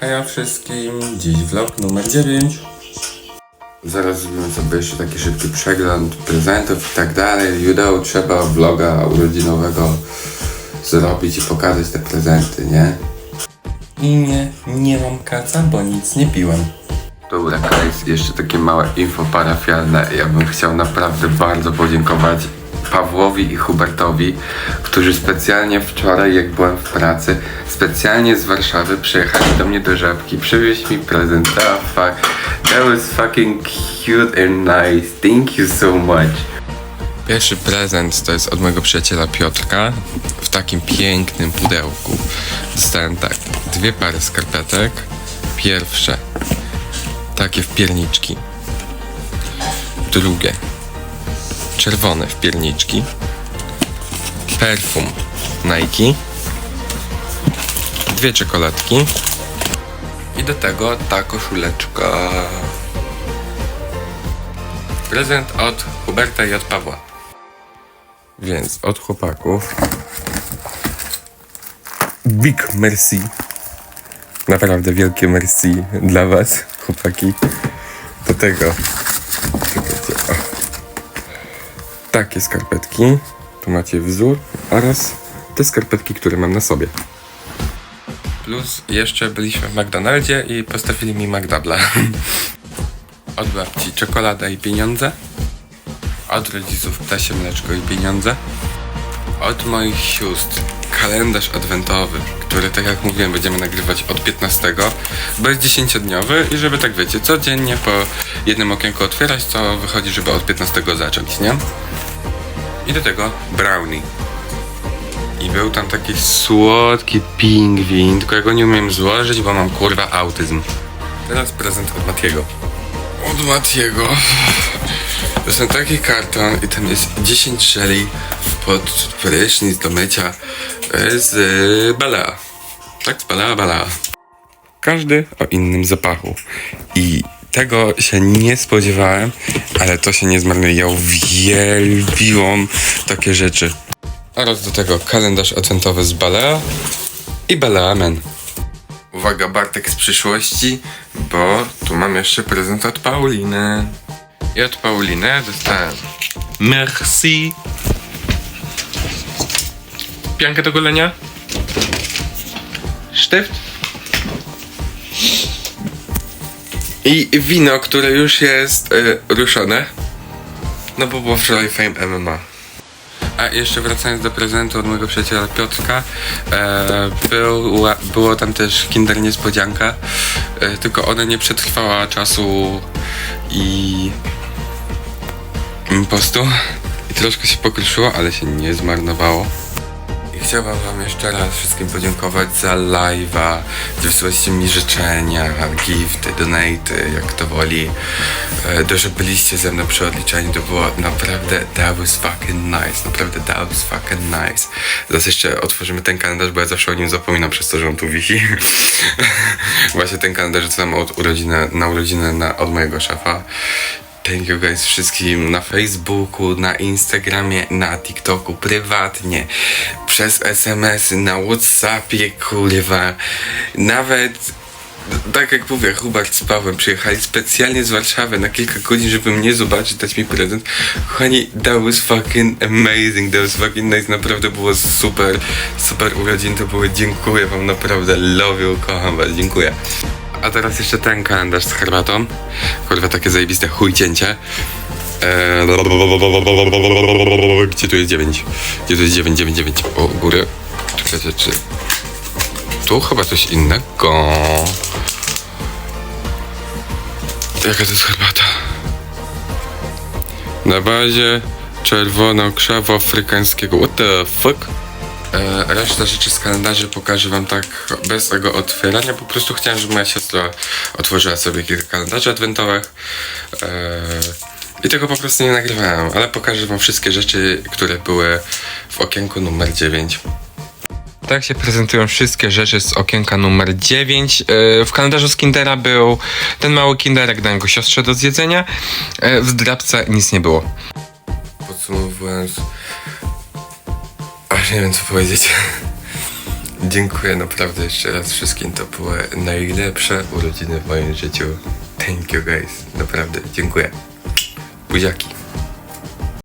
Heja wszystkim, dziś vlog numer 9. Zaraz zrobimy sobie jeszcze taki szybki przegląd prezentów i tak dalej. Know, trzeba vloga urodzinowego zrobić i pokazać te prezenty, nie? I nie, nie mam kaca, bo nic nie piłem. Dobra, guys, jeszcze takie małe info parafialne. Ja bym chciał naprawdę bardzo podziękować Pawłowi i Hubertowi, którzy specjalnie wczoraj, jak byłem w pracy, specjalnie z Warszawy przyjechali do mnie do Żabki, przywieźć mi prezent. Oh, fuck. That was fucking cute and nice. Thank you so much. Pierwszy prezent to jest od mojego przyjaciela Piotrka w takim pięknym pudełku. Dostałem tak, dwie pary skarpetek. Pierwsze, takie wpierniczki. Drugie, czerwone wpierniczki. Perfum Nike. Dwie czekoladki. I do tego ta koszuleczka. Prezent od Huberta i od Pawła. Więc od chłopaków. Big merci. Naprawdę wielkie merci dla was, chłopaki. Do tego. Takie skarpetki. Tu macie wzór oraz te skarpetki, które mam na sobie. Plus jeszcze byliśmy w McDonaldzie i postawili mi McDouble. Od babci czekolada i pieniądze. Od rodziców ptasie mleczko i pieniądze. Od moich sióstr kalendarz adwentowy, który tak jak mówiłem będziemy nagrywać od 15, bo jest 10-dniowy i żeby tak wiecie, codziennie po jednym okienku otwierać, to wychodzi, żeby od 15 zacząć, nie? I do tego brownie. I był tam taki słodki pingwin, tylko ja go nie umiem złożyć, bo mam kurwa autyzm. Teraz prezent od Matiego. Od Matiego. To są taki karton i tam jest 10 żeli pod prysznic do mycia z Balea. Tak, z Balea, Balea. Każdy o innym zapachu. I tego się nie spodziewałem, ale to się nie zmarnuje. Ja uwielbiłam takie rzeczy. Oraz do tego kalendarz adwentowy z Balea i Balea Men. Uwaga, Bartek z przyszłości, bo tu mam jeszcze prezent od Pauliny. I od Pauliny dostałem Merci. Piankę do golenia. Sztyft. I wino, które już jest y, ruszone. No bo było wczoraj Fame MMA. A jeszcze wracając do prezentu od mojego przyjaciela Piotrka, e, była, było tam też Kinder Niespodzianka, e, tylko ona nie przetrwała czasu i impostu i troszkę się pokruszyło, ale się nie zmarnowało. Chciałbym wam jeszcze raz wszystkim podziękować za live'a, że wysyłaliście mi życzenia, gifty, donaty, jak to woli. E, To, byliście ze mną przy odliczaniu, to było naprawdę that was fucking nice, naprawdę that was fucking nice. Zaraz jeszcze otworzymy ten kalendarz, bo ja zawsze o nim zapominam przez to, że on tu wisi. Właśnie ten kalendarz dostałem od urodziny, na urodziny na, od mojego szefa. Thank you guys wszystkim na Facebooku, na Instagramie, na TikToku, prywatnie, przez SMS, na Whatsappie, kurwa. Nawet, tak jak mówię, Hubert z Pawłem przyjechali specjalnie z Warszawy na kilka godzin, żeby mnie zobaczyć, dać mi prezent. Kochani, that was fucking amazing, that was fucking nice, naprawdę było super, super urodzin to były. Dziękuję wam, naprawdę, love you, kocham was, dziękuję. A teraz jeszcze ten kalendarz z herbatą. Kurwa, takie zajebiste chuj cięcie. Eee, gdzie tu jest 9? Gdzie tu jest 9, 9, 9? O, góry. Czekajcie, czy... Tu chyba coś innego. Jaka to jest herbata? Na bazie czerwono-krzawo afrykańskiego. What the fuck? E, reszta rzeczy z kalendarzy pokażę wam tak bez tego otwierania. Po prostu chciałem, żeby moja siostra otworzyła sobie kilka kalendarzy adwentowych. E, I tego po prostu nie nagrywałem, ale pokażę wam wszystkie rzeczy, które były w okienku numer 9. Tak się prezentują wszystkie rzeczy z okienka numer 9. E, W kalendarzu z Kindera był ten mały Kinderek, dałem go siostrze do zjedzenia. W zdrabce nic nie było. Podsumowując, aż nie wiem co powiedzieć. Dziękuję naprawdę jeszcze raz wszystkim. To były najlepsze urodziny w moim życiu. Thank you guys. Naprawdę, dziękuję. Buziaki.